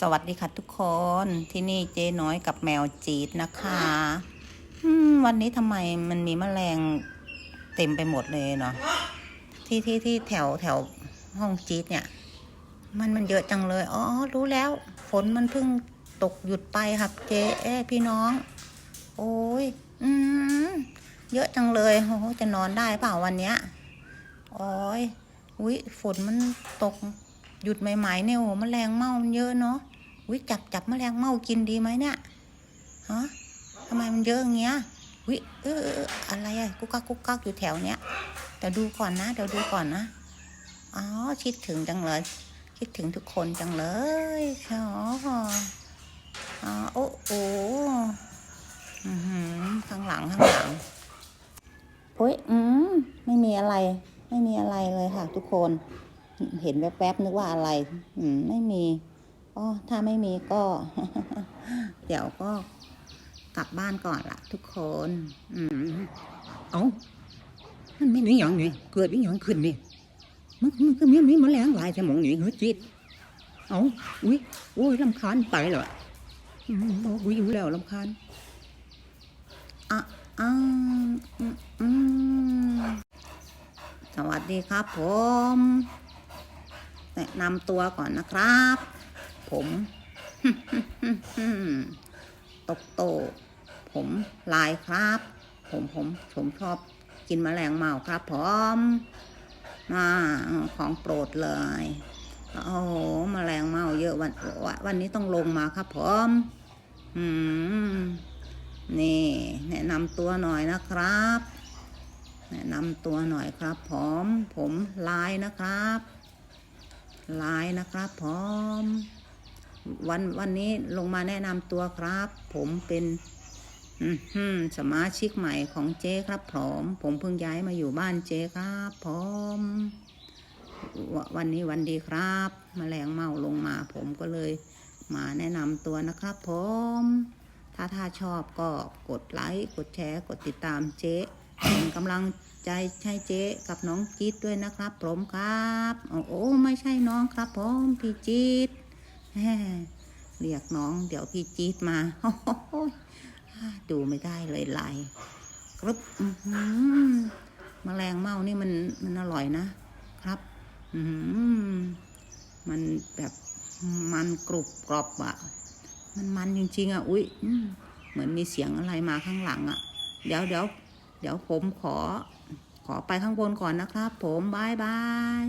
สวัสดีค่ะทุกคนที่นี่เจ๊น้อยกับแมวจีดนะคะวันนี้ทำไมมันมีแมลงเต็มไปหมดเลยเนาะที่ที่ที่แถวแถวห้องจีดเนี่ย มันมันเยอะจังเลยอ๋อรู้แล้วฝนมันเพิ่งตกหยุดไปครับ เจ๊เอ้พี่น้อง โอ้ยอืมเยอะจังเลยโอ้จะนอนได้เปล่าวันเนี้ยโอ้ยอุ้ยฝนมันตก หยุดใหม่ๆเนี่ยโอ้แมลงเม่ามันเยอะเนาะวิจับจับแมลงเม่ากินดีไหมเนี่ยฮะทำไมมันเยอะอย่างเงี้ยวิเอออะไรอะกุ๊กกักกุ๊กกักอยู่แถวเนี้ยเดี๋ยวดูก่อนนะเดี๋ยวดูก่อนนะอ๋อคิดถึงจังเลย คิดถึงทุกคนจังเลยอ๋ออ๋อโอ้โหอือหือข้างหลังข้างหลังโอ้ยอืมไม่มีอะไร ไม่มีอะไรเลยค่ะทุกคน เห็นแวบๆนึกว่าอะไร อืม ไม่มีอ๋อถ้าไม่มีก็ เดี๋ยวก็กลับบ้านก่อนละทุกคน อืม เอ้ามันไม่นี่หยังนี่เกิดอีหยังขึ้นนี่มันมันก็มีมีแมลงหลายสมองนี่เฮ้ยจิต เอ้าอุ้ยโอ้ยลำคาญไปแล้วอะอืมบอกกูอยู่แล้วลำคาญอะอ่าอืมอืมสวัสดีครับผม แนะนำตัวก่อนนะครับ ผม ตกโต ผมลายครับ ผมผมผมชอบกินแมลงเมาครับผมอ่าของโปรดเลยโอ้โหแมลงเมาเยอะวันวันวันนี้ต้องลงมาครับผมอืมนี่ แนะนำตัวหน่อยนะครับ แนะนำตัวหน่อยครับผม ผมลายนะครับ ลายนะครับผมวันวันนี้ลงมาแนะนำตัวครับ ผมเป็นสมาชิกใหม่ของเจ๊ครับผมผมเพิ่งย้ายมาอยู่บ้านเจ๊ครับผมววันนี้วันดีครับมแมลงเมาลงมา ผมก็เลย มาแนะนำตัวนะครับผมถ้าถ้าชอบก็กดไลค์กดแชร์กดติดตามเจ๊ เป็นกำลังใจให้เจ๊กับน้องจี๊ดด้วยนะครับ ผมครับโอ้ไม่ใช่น้องครับผมพี่จี๊ดแหมเรียกน้อง เดี๋ยวพี่จี๊ดมาดูไม่ได้เลยลายกรึบอื้อหือแมลงเม่านี่มันมันอร่อยนะครับ อืมันแบบมันกรุบกรอบอะมันมันจริงๆอะอุ๊ยเหมือนมีเสียงอะไรมาข้างหลังอะเดี๋ยวเดี๋ยว เดี๋ยวผมขอ ขอไปข้างบนก่อนนะครับ ผมบายบาย